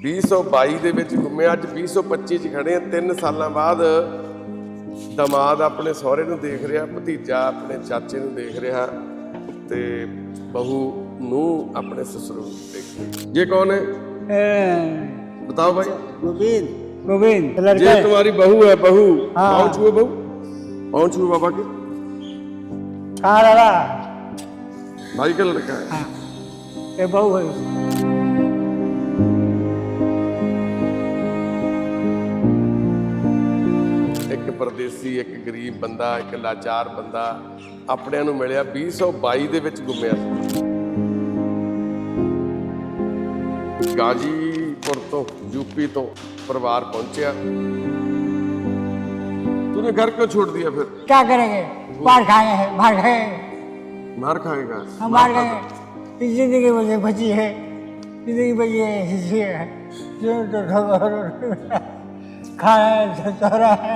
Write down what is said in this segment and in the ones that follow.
2022 ਦੇ ਵਿੱਚ ਗੁੰਮੇ ਅੱਜ 2025 ਚ ਖੜੇ ਆ 3 ਸਾਲਾਂ ਬਾਅਦ ਦਮਾਦ ਆਪਣੇ ਸਹੁਰੇ ਨੂੰ ਦੇਖ ਰਿਹਾ ਭਤੀਜਾ ਆਪਣੇ ਚਾਚੇ ਨੂੰ ਦੇਖ ਰਿਹਾ ਤੇ ਬਹੂ ਨੂੰ ਆਪਣੇ ਸਸੁਰ ਨੂੰ ਦੇਖ ਰਿਹਾ ये कौन है बताओ भाई गोविंद गोविंद लड़का ये है। तुम्हारी बहू है बहू हाँ। पाँव छुए बहू पाँव छुए बाबा के कहाँ रहा भाई का लड़का है हाँ ये बहू है ਪਰਦੇਸੀ ਇੱਕ ਗਰੀਬ ਬੰਦਾ ਇੱਕ ਲਾਚਾਰ ਬੰਦਾ ਆਪਣਿਆਂ ਨੂੰ ਮਿਲਿਆ 2022 ਦੇ ਵਿੱਚ ਗੁੰਮਿਆ ਸੀ। ਗਾਜੀਪੁਰ ਤੋਂ ਯੂਪੀ ਤੋਂ ਪਰਿਵਾਰ ਪਹੁੰਚਿਆ। तूने घर क्यों छोड़ दिया फिर क्या करेंगे मार खाए हैं मार खाए मार खाएगा हम मार गए ज़िंदगी मुझे बची है ज़िंदगी बची है हिस्से है जो तो खाया है सो रहा है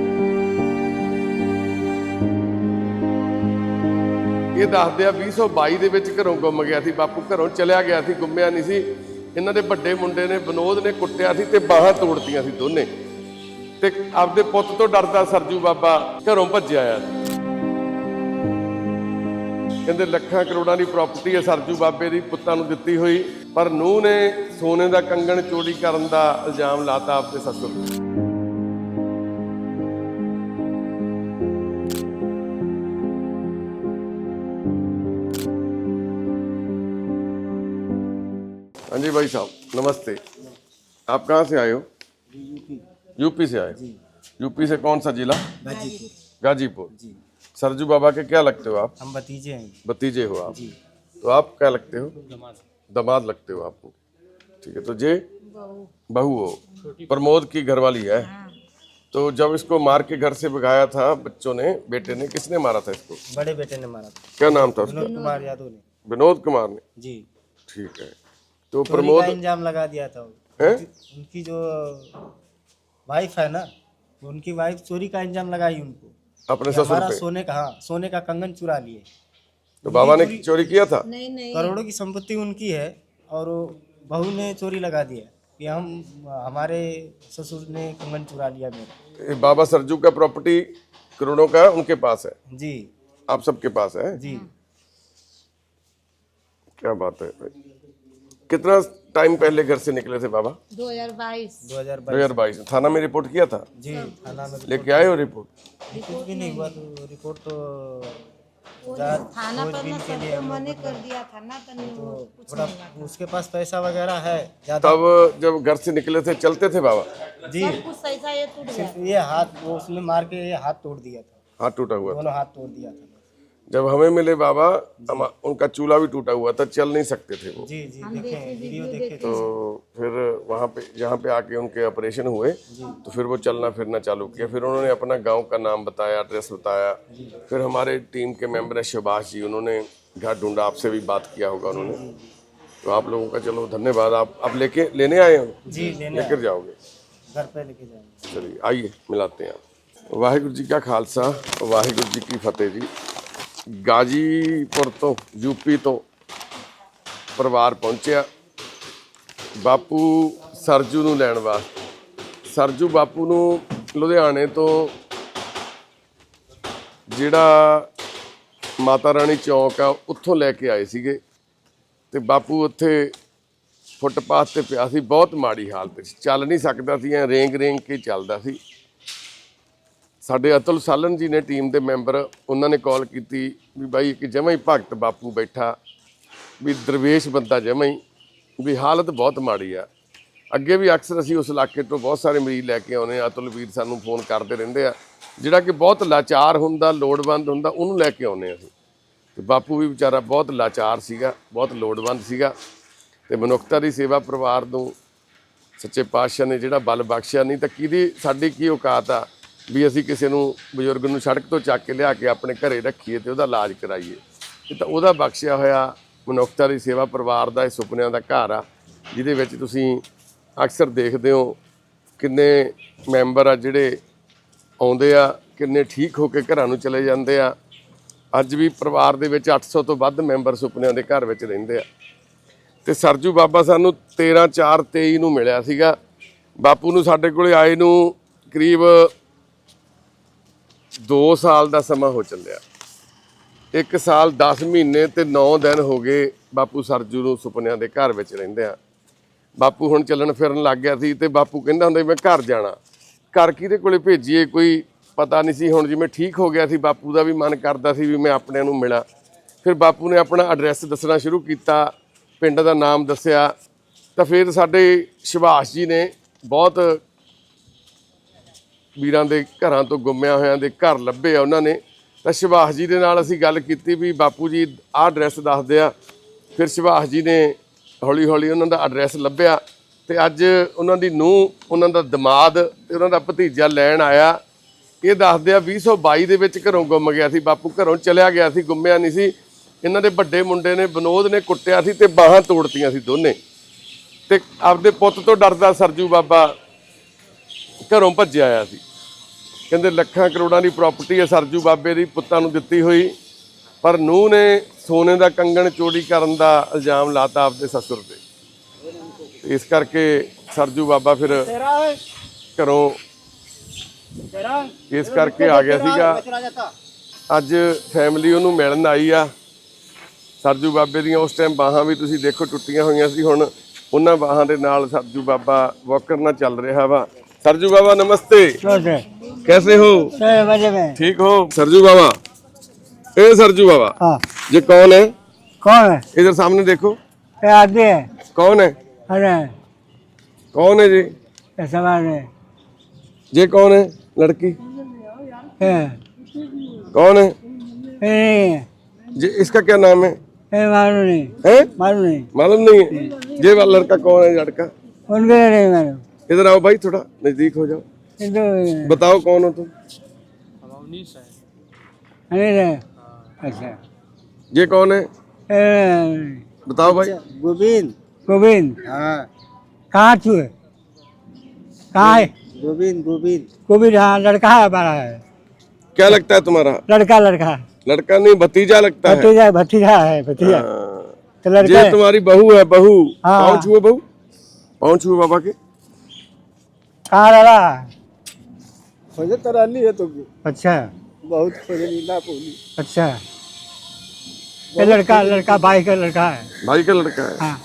ਇਹ ਦੱਸਦੇ ਆ 2022 ਦੇ ਵਿੱਚ ਘਰੋਂ ਗੁੰਮ ਗਿਆ ਸੀ, ਬਾਪੂ ਘਰੋਂ ਚਲਿਆ ਗਿਆ ਸੀ, ਗੁੰਮਿਆ ਨਹੀਂ ਸੀ। ਇਹਨਾਂ ਦੇ ਵੱਡੇ ਮੁੰਡੇ ਨੇ ਵਿਨੋਦ ਨੇ ਕੁੱਟਿਆ ਸੀ ਤੇ ਬਾਹਾਂ ਤੋੜਤੀਆਂ ਸੀ ਦੋਨੇ। ਤੇ ਆਪਦੇ ਪੁੱਤ ਤੋਂ ਡਰਦਾ ਸਰਜੂ ਬਾਬਾ ਘਰੋਂ ਭੱਜਿਆ ਆ ਕਹਿੰਦੇ ਲੱਖਾਂ ਕਰੋੜਾਂ ਦੀ ਪ੍ਰਾਪਰਟੀ ਹੈ ਸਰਜੂ ਬਾਬੇ ਦੀ, ਪੁੱਤਾਂ ਨੂੰ ਦਿੱਤੀ ਹੋਈ। ਪਰ ਨੂੰਹ ਨੇ ਸੋਨੇ ਦਾ ਕੰਗਣ ਚੋਰੀ ਕਰਨ ਦਾ ਇਲਜ਼ਾਮ ਲਾਤਾ ਆਪਦੇ ਸੱਸੁਰ ਤੇ हाँ जी भाई साहब नमस्ते। आप कहाँ से आए हो? यूपी से आए यूपी से कौन सा जिला? गाजीपुर। गाजीपुर सरजू बाबा के क्या लगते हो आप? हम भतीजे हैं। भतीजे हो आप? तो आप क्या लगते हो? दमाद। लगते हो आपको। ठीक है तो जे? बहू। हो। प्रमोद की घरवाली है। तो जब इसको मार के घर से भगाया था बच्चों ने बेटे ने किसने मारा था इसको? बड़े बेटे ने मारा था। क्या नाम था उसका? विनोद कुमार यादव ने। विनोद कुमार ने? जी। ठीक है। तो प्रमोद इंजाम लगा दिया था वो। है? उनकी जो वाइफ है ना उनकी वाइफ चोरी का इंजाम लगाई उनको। अपने ससुर पे? सोने का हाँ सोने का कंगन चुरा लिए। तो बाबा ने चोरी किया था? नहीं नहीं। करोड़ों की संपत्ति उनकी है और बहू ने चोरी लगा दिया कि हम हमारे ससुर ने कंगन चुरा लिया मेरा। बाबा सरजू का प्रॉपर्टी करोड़ों का उनके पास है? जी। आप सबके पास है? जी। क्या बात है भाई। कितना टाइम पहले घर से निकले थे बाबा? 2022 दो हज़ार दो हज़ार बाईस। थाना में रिपोर्ट किया था? जी थाना में लेके आए हो रिपोर्ट कुछ भी नहीं हुआ तो रिपोर्ट तो थाना पर ना के लिए मने कर दिया था ना तो कुछ थोड़ा उसके पास पैसा वगैरह है तब जब घर से निकले थे चलते थे बाबा? जी। कुछ ऐसा ये टूट गया। ये हाथ वो उसने मार के ये हाथ तोड़ दिया था। हाथ टूटा हुआ दोनों हाथ तोड़ दिया था। जब हमें मिले बाबा उनका चूल्हा भी टूटा हुआ था चल नहीं सकते थे वो। जी जी देखे, वीडियो देखे तो फिर वहाँ पे जहाँ पे आके उनके ऑपरेशन हुए तो फिर वो चलना फिरना चालू किया। फिर उन्होंने अपना गाँव का नाम बताया एड्रेस बताया। फिर हमारे टीम के मेंबर है सुभाष जी उन्होंने घर ढूंढा आपसे भी बात किया होगा उन्होंने। तो आप लोगों का चलो धन्यवाद। आप आप लेके लेने आए हो? लेकर जाओगे? घर पे लेके जाओगे चलिए आइए मिलाते हैं। आप वाहिगुरु जी का खालसा वाहिगुरु जी की फतेह जी। ਗਾਜੀਪੁਰ ਤੋਂ ਯੂਪੀ ਤੋਂ ਪਰਿਵਾਰ ਪਹੁੰਚਿਆ। ਬਾਪੂ ਸਰਜੂ ਨੂੰ ਲੈਣ ਵਾਸਤੇ। ਸਰਜੂ ਬਾਪੂ ਨੂੰ ਲੁਧਿਆਣੇ ਤੋਂ ਜਿਹੜਾ ਮਾਤਾ ਰਾਣੀ ਚੌਕ ਆ, ਉੱਥੋਂ ਲੈ ਕੇ ਆਏ ਸੀਗੇ। ਤੇ ਬਾਪੂ ਉੱਥੇ ਫੁੱਟਪਾਥ ਤੇ ਪਿਆ ਸੀ, ਬਹੁਤ ਮਾੜੀ ਹਾਲਤ ਸੀ ਚੱਲ ਨਹੀਂ ਸਕਦਾ ਸੀ, ਐ ਰੇਂਗ ਰੇਂਗ ਕੇ ਚੱਲਦਾ ਸੀ। ਸਾਡੇ ਅਤੁਲ ਸਾਲਨ ਜੀ ਨੇ ਟੀਮ ਦੇ ਮੈਂਬਰ, ਉਹਨਾਂ ਨੇ ਕਾਲ ਕੀਤੀ ਵੀ ਬਾਈ ਇੱਕ ਜਮਾਂ ਹੀ ਭਗਤ ਬਾਪੂ ਬੈਠਾ, ਵੀ ਦਰਵੇਸ਼ ਬੰਦਾ ਜਮਾਂ ਹੀ, ਵੀ ਹਾਲਤ ਬਹੁਤ ਮਾੜੀ ਆ। ਅੱਗੇ ਵੀ ਅਕਸਰ ਅਸੀਂ ਉਸ ਇਲਾਕੇ ਤੋਂ ਬਹੁਤ ਸਾਰੇ ਮਰੀਜ਼ ਲੈ ਕੇ ਆਉਨੇ ਆ ਅਤੁਲ ਵੀਰ ਸਾਨੂੰ ਫੋਨ ਕਰਦੇ ਰਹਿੰਦੇ ਆ, ਜਿਹੜਾ ਕਿ ਬਹੁਤ ਲਾਚਾਰ ਹੁੰਦਾ, ਲੋੜਵੰਦ ਹੁੰਦਾ, ਉਹਨੂੰ ਲੈ ਕੇ ਆਉਨੇ ਆ ਅਸੀਂ। ਤੇ ਬਾਪੂ ਵੀ ਵਿਚਾਰਾ ਬਹੁਤ ਲਾਚਾਰ ਸੀਗਾ, ਬਹੁਤ ਲੋੜਵੰਦ ਸੀਗਾ, ਤੇ ਮਨੁੱਖਤਾ ਦੀ ਸੇਵਾ ਪਰਿਵਾਰ ਨੂੰ ਸੱਚੇ ਪਾਤਸ਼ਾਹ ਨੇ ਜਿਹੜਾ ਬਲ ਬਖਸ਼ਿਆ, ਨਹੀਂ ਤਾਂ ਕਿਹਦੀ ਸਾਡੀ ਕੀ ਔਕਾਤ ਆ? ਵੀ ਅਸੀਂ ਕਿਸੇ ਨੂੰ ਬਜ਼ੁਰਗ ਨੂੰ ਸੜਕ ਤੋਂ ਚੱਕ ਕੇ ਲਿਆ ਕੇ ਆਪਣੇ ਘਰੇ ਰੱਖੀਏ ਤੇ ਉਹਦਾ ਇਲਾਜ ਕਰਾਈਏ। ਇਹ ਤਾਂ ਉਹਦਾ ਬਖਸ਼ਿਆ ਹੋਇਆ ਮਨੁੱਖਤਾ ਦੀ ਸੇਵਾ ਪਰਿਵਾਰ ਦਾ, ਇਹ ਸੁਪਨਿਆਂ ਦਾ ਘਰ ਆ, ਜਿਹਦੇ ਵਿੱਚ ਤੁਸੀਂ ਅਕਸਰ ਦੇਖਦੇ ਹੋ ਕਿੰਨੇ ਮੈਂਬਰ ਆ ਜਿਹੜੇ ਆਉਂਦੇ ਆ, ਕਿੰਨੇ ਠੀਕ ਹੋ ਕੇ ਘਰਾਂ ਨੂੰ ਚਲੇ ਜਾਂਦੇ ਆ। ਅੱਜ ਵੀ ਪਰਿਵਾਰ ਦੇ ਵਿੱਚ 800 ਤੋਂ ਵੱਧ ਮੈਂਬਰ ਸੁਪਨਿਆਂ ਦੇ ਘਰ ਵਿੱਚ ਰਹਿੰਦੇ ਆ। ਤੇ ਸਰਜੂ ਬਾਬਾ ਸਾਨੂੰ 13 4 23 ਨੂੰ ਮਿਲਿਆ ਸੀਗਾ। ਬਾਪੂ ਨੂੰ ਸਾਡੇ ਕੋਲੇ ਆਏ ਨੂੰ ਕਰੀਬ 2 ਸਾਲ ਦਾ ਸਮਾਂ ਹੋ ਚੱਲਿਆ। ਇੱਕ ਸਾਲ 10 ਮਹੀਨੇ ਤੇ 9 ਦਿਨ ਹੋ ਗਏ ਬਾਪੂ ਸਰਜੂ ਨੂੰ ਸੁਪਨਿਆਂ ਦੇ ਘਰ ਵਿੱਚ ਰਹਿੰਦੇ ਆ। ਬਾਪੂ ਹੁਣ ਚੱਲਣ ਫਿਰਨ ਲੱਗ ਗਿਆ ਸੀ ਤੇ ਬਾਪੂ ਕਹਿੰਦਾ ਹੁੰਦਾ ਮੈਂ ਘਰ ਜਾਣਾ। ਘਰ ਕਿਹਦੇ ਕੋਲੇ ਭੇਜੀਏ? ਕੋਈ ਪਤਾ ਨਹੀਂ ਸੀ। ਹੁਣ ਜਿਵੇਂ ਠੀਕ ਹੋ ਗਿਆ ਸੀ, ਬਾਪੂ ਦਾ ਵੀ ਮਨ ਕਰਦਾ ਸੀ ਵੀ ਮੈਂ ਆਪਣਿਆਂ ਨੂੰ ਮਿਲਾਂ। ਫਿਰ ਬਾਪੂ ਨੇ ਆਪਣਾ ਐਡਰੈਸ ਦੱਸਣਾ ਸ਼ੁਰੂ ਕੀਤਾ, ਪਿੰਡ ਦਾ ਨਾਮ ਦੱਸਿਆ। ਤਾਂ ਫਿਰ ਸਾਡੇ ਸੁਭਾਸ਼ ਜੀ ਨੇ ਬਹੁਤ ਵੀਰਾਂ ਦੇ ਘਰਾਂ ਤੋਂ ਗੁੰਮਿਆ ਹੋਇਆਂ ਦੇ ਘਰ ਲੱਭੇ ਆ ਉਹਨਾਂ ਨੇ। ਤਾਂ ਸੁਭਾਸ਼ ਜੀ ਦੇ ਨਾਲ ਅਸੀਂ ਗੱਲ ਕੀਤੀ ਵੀ ਬਾਪੂ ਜੀ ਆਹ ਐਡਰੈਸ ਦੱਸਦੇ ਆ। ਫਿਰ ਸੁਭਾਸ਼ ਜੀ ਨੇ ਹੌਲੀ ਹੌਲੀ ਉਹਨਾਂ ਦਾ ਐਡਰੈਸ ਲੱਭਿਆ ਤੇ ਅੱਜ ਉਹਨਾਂ ਦੀ ਨੂੰਹ, ਉਹਨਾਂ ਦਾ ਦਮਾਦ ਤੇ ਉਹਨਾਂ ਦਾ ਭਤੀਜਾ ਲੈਣ ਆਇਆ। ਇਹ ਦੱਸਦੇ ਆ 2022 ਦੇ ਵਿੱਚ ਘਰੋਂ ਗੁੰਮ ਗਿਆ ਸੀ, ਬਾਪੂ ਘਰੋਂ ਚਲਿਆ ਗਿਆ ਸੀ, ਗੁੰਮਿਆ ਨਹੀਂ ਸੀ। ਇਹਨਾਂ ਦੇ ਵੱਡੇ ਮੁੰਡੇ ਨੇ ਵਿਨੋਦ ਨੇ ਕੁੱਟਿਆ ਸੀ ਤੇ ਬਾਹਾਂ ਤੋੜਤੀਆਂ ਸੀ ਦੋਨੇ। ਤੇ ਆਪਦੇ ਪੁੱਤ ਤੋਂ ਡਰਦਾ ਸਰਜੂ ਬਾਬਾ ਘਰੋਂ ਭੱਜਿਆ ਆਇਆ ਸੀ। ਕਹਿੰਦੇ ਲੱਖਾਂ ਕਰੋੜਾਂ ਦੀ ਪ੍ਰਾਪਰਟੀ ਹੈ ਸਰਜੂ ਬਾਬੇ ਦੀ ਪੁੱਤਾਂ ਨੂੰ ਦਿੱਤੀ ਹੋਈ। ਪਰ ਨੂੰਹ ਨੇ ਸੋਨੇ ਦਾ ਕੰਗਣ ਚੋਰੀ ਕਰਨ ਦਾ ਇਲਜ਼ਾਮ ਲਾਤਾ ਆਪਦੇ ਸਸੁਰ ਤੇ। ਇਸ ਕਰਕੇ ਸਰਜੂ ਬਾਬਾ ਫਿਰ ਘਰੋਂ ਇਸ ਕਰਕੇ ਆ ਗਿਆ ਸੀਗਾ। ਅੱਜ ਫੈਮਿਲੀ ਉਹਨੂੰ ਮਿਲਣ ਆਈ ਆ। ਸਰਜੂ ਬਾਬੇ ਦੀਆਂ ਉਸ ਟਾਈਮ ਬਾਹਾਂ ਵੀ ਤੁਸੀਂ ਦੇਖੋ ਟੁੱਟੀਆਂ ਹੋਈਆਂ ਸੀ ਹੁਣ। ਉਹਨਾਂ ਬਾਹਾਂ ਦੇ ਨਾਲ ਸਰਜੂ ਬਾਬਾ ਵਾਕਰ ਨਾਲ ਚੱਲ ਰਿਹਾ ਵਾ। सरजू बाबा नमस्ते। कैसे हो? ठीक हो? सरजू बाबा। ए सरजू बाबा। हाँ। ये कौन है? कौन है? इधर सामने देखो। आदमी है। कौन है? अरे। कौन है जी? ऐसा ये कौन है? लड़की। कौन है? ये इसका क्या नाम है? मालूम नहीं। है? मालूम नहीं। मालूम नहीं है। ये वाला लड़का कौन है लड़का? उनके नहीं मालूम। इधर आओ भाई थोड़ा नजदीक हो जाओ ये तो बताओ कौन हो तुम अनिल है अच्छा ये कौन है ये बताओ भाई गोविंद गोविंद हाँ कहाँ तू है कहाँ है गोविंद गोविंद गोविंद हाँ लड़का है हमारा है क्या लगता है तुम्हारा लड़का लड़का लड़का नहीं भतीजा लगता है भतीजा भतीजा है भतीजा हाँ। तो लड़का ये है तुम्हारी बहू है बहू हाँ। पाँव छुए बहू पाँव छुए बाबा के कहाँ रहा है? खोजे तराली है तो अच्छा। बहुत खोजे नीला पोली। अच्छा। ये लड़का लड़का भाई का लड़का है। भाई का लड़का है? हाँ।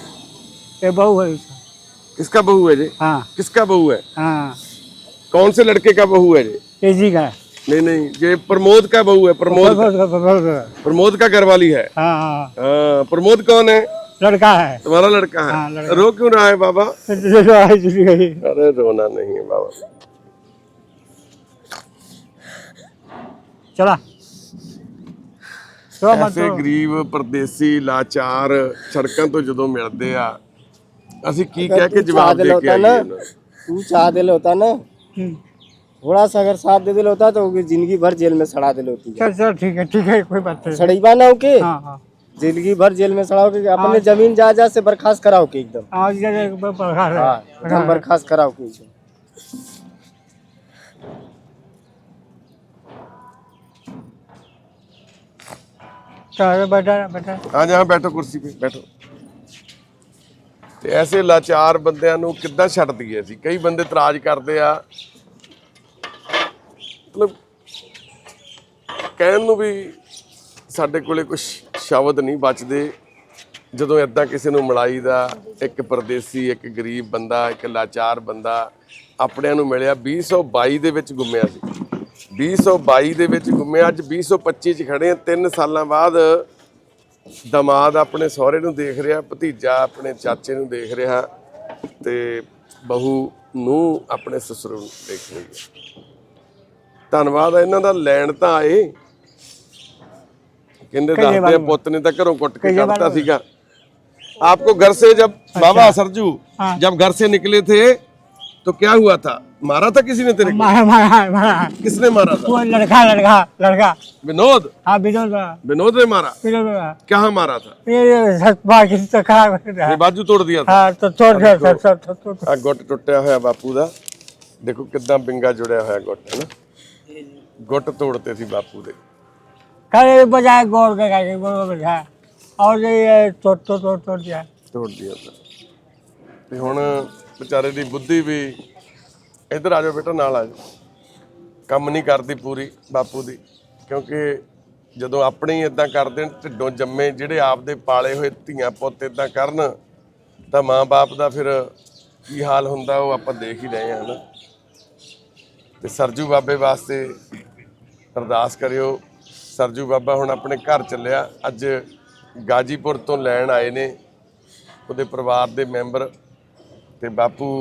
ये बहू है उसका। किसका बहू है जी? हाँ। किसका बहू है? हाँ। कौन से लड़के का बहू है जी? तेज़ी का नहीं नहीं ये प्रमोद का बहू है प्रमोद। हाँ प्रमोद का। घरवाली है हाँ। हाँ, प्रमोद कौन है? लड़का है तुम्हारा लड़का हाँ, है लड़का। रो क्यों रहा है बाबा गई अरे रोना नहीं है बाबा चला तो मत ਐਸੇ ਗਰੀਬ ਪਰਦੇਸੀ ਲਾਚਾਰ ਸੜਕਾਂ ਤੋਂ ਜਦੋਂ ਮਿਲਦੇ ਆ ਅਸੀਂ ਕੀ ਕਹਿ ਕੇ ਜਵਾਬ ਦੇ ਕੇ ਆਈਏ ਉਹਨਾਂ ਨੂੰ? तू चाह दिल होता ना थोड़ा सा अगर साथ दे दिल होता तो वो जिंदगी भर जेल में सड़ा दिल होती चल चल ठीक है ठीक है कोई बात नहीं सड़ीबा ना होके हाँ हाँ जिंदगी भर जेल में सड़ाओ के अपने जमीन जायदाद से बर्खास्त कराओ के एकदम आज ये एक बार पढ़ा हाँ है एकदम बर्खास्त कराओ के चल बेटा बेटा ਆ ਜਾ ਬੈਠੋ ਕੁਰਸੀ 'ਤੇ ਬੈਠੋ ਤੇ ਐਸੇ ਲਾਚਾਰ ਬੰਦਿਆਂ ਨੂੰ ਕਿੱਦਾਂ ਛੱਡ ਦਈਏ ਅਸੀਂ ਕਈ ਬੰਦੇ ਇਤਰਾਜ਼ ਕਰਦੇ ਆ ਮਤਲਬ ਕਹਿਣ ਨੂੰ ਵੀ ਸਾਡੇ ਕੋਲੇ ਕੁਝ ਸ਼ਬਦ ਨਹੀਂ ਬਚਦੇ। ਜਦੋਂ ਇਦਾਂ ਕਿਸੇ ਨੂੰ ਮਿਲਾਈ ਦਾ ਇੱਕ ਪਰਦੇਸੀ, ਇੱਕ ਗਰੀਬ ਬੰਦਾ, ਇੱਕ ਲਾਚਾਰ ਬੰਦਾ ਆਪਣਿਆਂ ਨੂੰ ਮਿਲਿਆ 2022 ਦੇ ਵਿੱਚ ਗੁੰਮਿਆ ਸੀ। 2022 ਦੇ ਵਿੱਚ ਗੁੰਮਿਆ, ਅੱਜ 2025 ਚ ਖੜੇ ਆ 3 ਸਾਲਾਂ ਬਾਅਦ ਦਮਾਦ ਆਪਣੇ ਸਹੁਰੇ ਨੂੰ ਦੇਖ ਰਿਹਾ, ਭਤੀਜਾ ਆਪਣੇ ਚਾਚੇ ਨੂੰ ਦੇਖ ਰਿਹਾ ਤੇ ਬਹੂ ਨੂੰ ਆਪਣੇ ਸਸੁਰ ਨੂੰ ਦੇਖ ਰਹੀ। ਹੈ ਧੰਨਵਾਦ ਇਹਨਾਂ ਦਾ ਲੈਣ ਤਾਂ ਆਏ। ਕਹਿੰਦੇ ਦੱਸਦੇ ਆ ਪੁੱਤ ਨੇ ਤਾਂ ਘਰੋਂ ਕੁੱਟ ਕੇ ਕੱਢਤਾ ਸੀਗਾ आपको घर से जब बाबा सरजू हाँ। जब घर से निकले थे तो क्या हुआ था मारा था किसी ने तेरे को मारा मारा मारा किसने मारा था वो लड़का लड़का लड़का विनोद हाँ विनोद बड़ा विनोद ने मारा विनोद बड़ा कहाँ मारा था ये ये सच बात किसी तो खराब कर रहा ये है बाजू ਤੋੜ ਦਿਆ था हाँ तो छोड़ दे सब सब सब सब ਆ ਗੁੱਟ ਟੁੱਟਿਆ ਹੋਇਆ ਬਾਪੂ ਦਾ ਦੇਖੋ ਕਿੱਦਾਂ ਬਿੰਗਾ ਜੁੜਿਆ ਹੋਇਆ ਗੁੱਟ ਹੈ ਨਾ ਗੁੱਟ ਤੋੜਤੇ ਸੀ ਬਾਪੂ ਦੇ खाली बजाय गोल के गाड़ी गोल बजाय और ये तोड़ तोड़ तोड़ तोड़ दिया ਤੋੜ ਦਿਆ ਤਾਂ ਤੇ ਹੁਣ ਵਿਚਾਰੇ ਦੀ ਬੁੱਧੀ ਵੀ ਇੱਧਰ ਆ ਜਾਓ ਬੇਟਾ ਨਾਲ ਆ ਜਾਓ ਕੰਮ ਨਹੀਂ ਕਰਦੀ ਪੂਰੀ ਬਾਪੂ ਦੀ ਕਿਉਂਕਿ ਜਦੋਂ ਆਪਣੇ ਹੀ ਇਦਾਂ ਕਰਦੇ ਨੇ ਢਿੱਡੋਂ ਜੰਮੇ ਜਿਹੜੇ ਆਪਦੇ ਪਾਲੇ ਹੋਏ ਧੀਆਂ ਪੁੱਤ ਇਦਾਂ ਕਰਨ ਤਾਂ ਮਾਂ-ਬਾਪ ਦਾ ਫਿਰ ਕੀ ਹਾਲ ਹੁੰਦਾ ਉਹ ਆਪਾਂ ਦੇਖ ਹੀ ਰਹੇ ਹਾਂ ਨਾ ਤੇ ਸਰਜੂ ਬਾਬੇ ਵਾਸਤੇ ਅਰਦਾਸ ਕਰਿਓ ਸਰਜੂ ਬਾਬਾ ਹੁਣ ਆਪਣੇ ਘਰ ਚੱਲਿਆ ਅੱਜ ਗਾਜੀਪੁਰ ਤੋਂ ਲੈਣ ਆਏ ਨੇ ਉਹਦੇ ਪਰਿਵਾਰ ਦੇ ਮੈਂਬਰ ਤੇ ਬਾਪੂ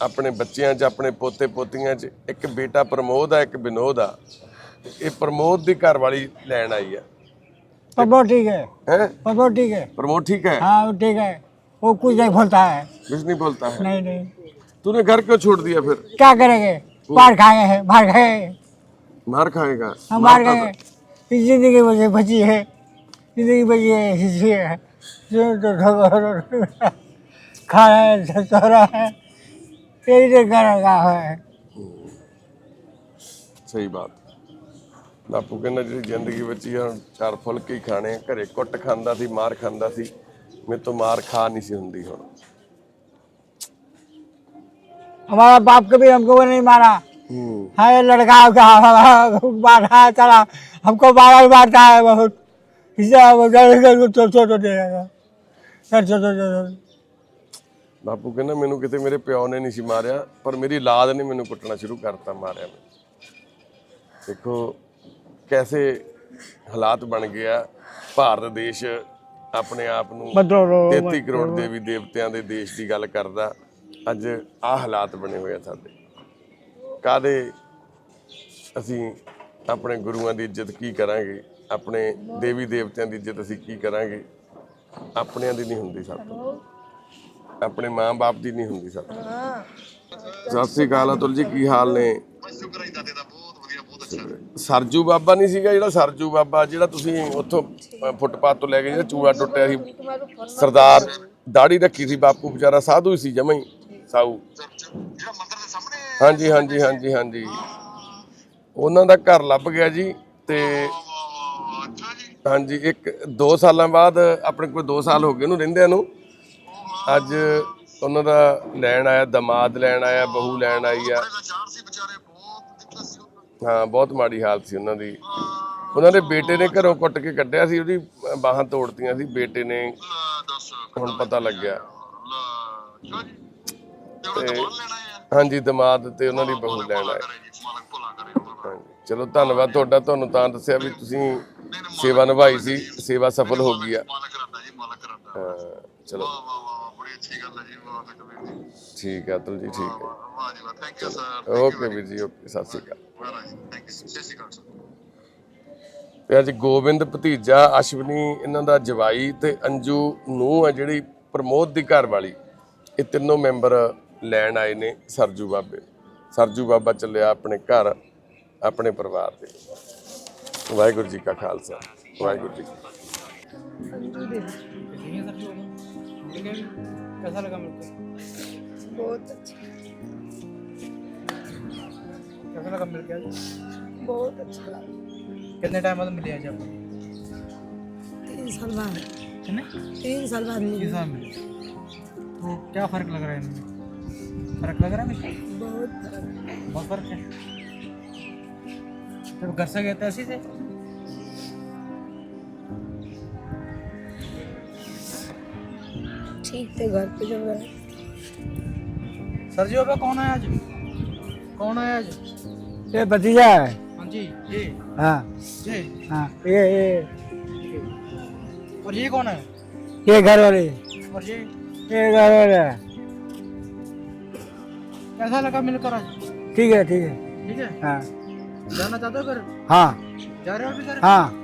ਆਪਣੇ ਬੱਚਿਆਂ 'ਚ ਆਪਣੇ ਪੋਤੇ ਪੋਤੀਆਂ 'ਚ ਇੱਕ ਬੇਟਾ ਪ੍ਰਮੋਦ ਆ ਇੱਕ ਵਿਨੋਦ ਆ ਤੇ ਇਹ ਪ੍ਰਮੋਦ ਦੀ ਘਰ ਵਾਲੀ ਲੈਣ ਆਈ ਆ पपो ठीक है ਹੈ पपो ठीक है प्रमोद ठीक है हाँ वो ठीक है वो कुछ नहीं बोलता है कुछ नहीं बोलता है नहीं नहीं तूने घर क्यों छोड़ दिया फिर क्या करेंगे मार खाए हैं मार खाए मार खाएगा हम मार मारता गए इस जिंदगी मुझे बची है जिंदगी बची है इसी है जो तो ठगो खा रहा है सो रहा है यही तो कर रहा है था। सही बात ਬਾਪੂ ਕਹਿੰਦਾ ਜਿਹੜੀ ਜ਼ਿੰਦਗੀ ਵਿੱਚ ਹੀ ਆ ਚਾਰ ਫੁਲਕੇ ਹੀ ਖਾਣੇ ਆ। ਘਰੇ ਕੁੱਟ ਖਾਂਦਾ ਸੀ ਮਾਰ ਖਾਂਦਾ ਸੀ ਮੇਰੇ ਤੋਂ ਮਾਰ ਖਾ ਨਹੀਂ ਸੀ ਹੁੰਦੀ ਹੁਣ हमारा बाप कभी हमको वो नहीं मारा ਹੂੰ हाँ ये लड़का का मारा चला हमको मारा मारता है बहुत इससे हम डर कर तो तो तो दे सर तो तो तो ਬਾਪੂ ਕਹਿੰਦਾ ਮੈਨੂੰ ਕਿਤੇ ਮੇਰੇ ਪਿਓ ਨੇ ਨਹੀਂ ਸੀ ਮਾਰਿਆ ਪਰ ਮੇਰੀ ਔਲਾਦ ਨੇ ਮੈਨੂੰ ਕੁੱਟਣਾ ਸ਼ੁਰੂ ਕਰਤਾ ਮਾਰਿਆ ਮੈਨੂੰ ਦੇਖੋ ਕੈਸੇ ਹਾਲਾਤ ਬਣ ਗਿਆ ਭਾਰਤ ਦੇਸ਼ ਆਪਣੇ ਆਪ ਨੂੰ बदलो 33 ਕਰੋੜ ਦੇਵੀ ਦੇਵਤਿਆਂ ਦੇ ਦੇਸ਼ ਦੀ ਗੱਲ ਕਰਦਾ ਅੱਜ ਆਹ ਹਾਲਾਤ ਬਣੇ ਹੋਏ ਆ ਸਾਡੇ ਕਾਦੇ ਅਸੀਂ ਆਪਣੇ ਗੁਰੂਆਂ ਦੀ ਇੱਜ਼ਤ ਕੀ ਕਰਾਂਗੇ? ਆਪਣੇ ਦੇਵੀ ਦੇਵਤਿਆਂ ਦੀ ਇੱਜ਼ਤ ਅਸੀਂ ਕੀ ਕਰਾਂਗੇ? ਆਪਣਿਆਂ ਦੀ ਨਹੀਂ ਹੁੰਦੀ ਸਭ ਤੋਂ। ਆਪਣੇ ਮਾਂ-ਬਾਪ ਦੀ ਨਹੀਂ ਹੁੰਦੀ ਸਭ ਤੋਂ। ਸਤਿ ਸ੍ਰੀ ਅਕਾਲ ਅਤੁਲ ਜੀ ਕੀ ਹਾਲ ਨੇ? ਸਰਜੂ ਬਾਬਾ ਨਹੀਂ ਸੀਗਾ ਜਿਹੜਾ? ਸਰਜੂ ਬਾਬਾ ਜਿਹੜਾ ਤੁਸੀਂ ਉੱਥੋਂ ਅ, ਫੁੱਟਪਾਥ ਤੋਂ ਲੈ ਕੇ ਜਿਹੜਾ ਚੂੜਾ ਟੁੱਟਿਆ ਸੀ? ਸਰਦਾਰ ਦਾੜੀ ਰੱਖੀ ਸੀ ਬਾਪੂ ਵਿਚਾਰਾ ਸਾਧੂ ਹੀ ਸੀ ਜਮਾਂ ਹੀ। ਸਾਊ। ਹਾਂਜੀ ਹਾਂਜੀ ਹਾਂਜੀ ਹਾਂਜੀ ਉਹਨਾਂ ਦਾ ਘਰ ਲੱਭ ਗਿਆ ਜੀ ਤੇ ਹਾਂਜੀ ਇੱਕ 2 ਸਾਲਾਂ ਬਾਅਦ ਆਪਣੇ ਕੋਲ 2 ਸਾਲ ਹੋ ਗਏ ਉਹਨੂੰ ਰਹਿੰਦਿਆਂ ਨੂੰ ਅੱਜ ਉਹਨਾਂ ਦਾ ਲੈਣ ਆਇਆ ਦਮਾਦ ਲੈਣ ਆਇਆ ਬਹੂ ਲੈਣ ਆਈ ਆ ਹਾਂ ਬਹੁਤ ਮਾੜੀ ਹਾਲਤ ਸੀ ਉਹਨਾਂ ਦੀ ਉਹਨਾਂ ਦੇ ਬੇਟੇ ਨੇ ਘਰੋਂ ਕੁੱਟ ਕੇ ਕੱਢਿਆ ਸੀ ਉਹਦੀ ਬਾਹਾਂ ਤੋੜਤੀਆਂ ਸੀ ਬੇਟੇ ਨੇ ਹੁਣ ਪਤਾ ਲੱਗਿਆ ਤੇ ਹਾਂਜੀ ਦਮਾਦ ਤੇ ਉਹਨਾਂ ਦੀ ਬਹੂ ਲੈਣ ਆਏ। ਹਾਂਜੀ ਚਲੋ ਧੰਨਵਾਦ ਤੁਹਾਡਾ ਤੁਹਾਨੂੰ ਤਾਂ ਦੱਸਿਆ ਵੀ ਤੁਸੀਂ ਸੇਵਾ ਨਿਭਾਈ ਸੀ ਸੇਵਾ ਸਫਲ ਹੋ ਗਈ ਆ। ਹਾਂ, ਚਲੋ। ਠੀਕ ਹੈ ਅਤੁਲ ਜੀ ਠੀਕ ਹੈ ਓਕੇ ਵੀਰ ਜੀ ਓਕੇ ਸਤਿ ਸ਼੍ਰੀ ਅਕਾਲ। ਤੇ ਅੱਜ ਗੋਬਿੰਦ ਭਤੀਜਾ ਅਸ਼ਵਨੀ ਇਹਨਾਂ ਦਾ ਜਵਾਈ ਤੇ ਅੰਜੂ ਨੂੰ ਹੈ ਜਿਹੜੀ ਪ੍ਰਮੋਦ ਦੀ ਘਰ ਵਾਲੀ ਇਹ ਤਿੰਨੋਂ ਮੈਂਬਰ ਲੈਣ ਆਏ ਨੇ ਸਰਜੂ ਬਾਬੇ ਸਰਜੂ ਬਾਬਾ ਚੱਲਿਆ ਆਪਣੇ ਘਰ ਆਪਣੇ ਪਰਿਵਾਰ ਦੇ ਵਾਹਿਗੁਰੂ ਜੀ ਕਾ ਖਾਲਸਾ ਵਾਹਿਗੁਰੂ ਜੀ ਕੀ ਫਤਿਹ। कैसा लगा मिलकर बहुत अच्छा कैसा लगा मिलकर आज? बहुत अच्छा लगा कितने टाइम बाद मिले आज आप तीन साल बाद कितने तीन साल बाद मिली किस मिले तो क्या फर्क लग रहा है इनमें फ़र्क लग रहा है कुछ? बहुत फ़र्क है। बहुत फ़र्क है। जब घर से गए थे ऐसे थे ठीक थे घर पे जब गए। सर जी बाबा कौन है आज? कौन है आज? ये भतीजा है। हाँ जी ये। हाँ। ये? हाँ ये ये। और ये कौन है? ये घर वाले। और ये? ये घर वाले है। कैसा लगा मिलकर आज ठीक है ठीक है ठीक है हाँ जाना चाहते हो फिर हाँ जा रहे हो अभी घर हाँ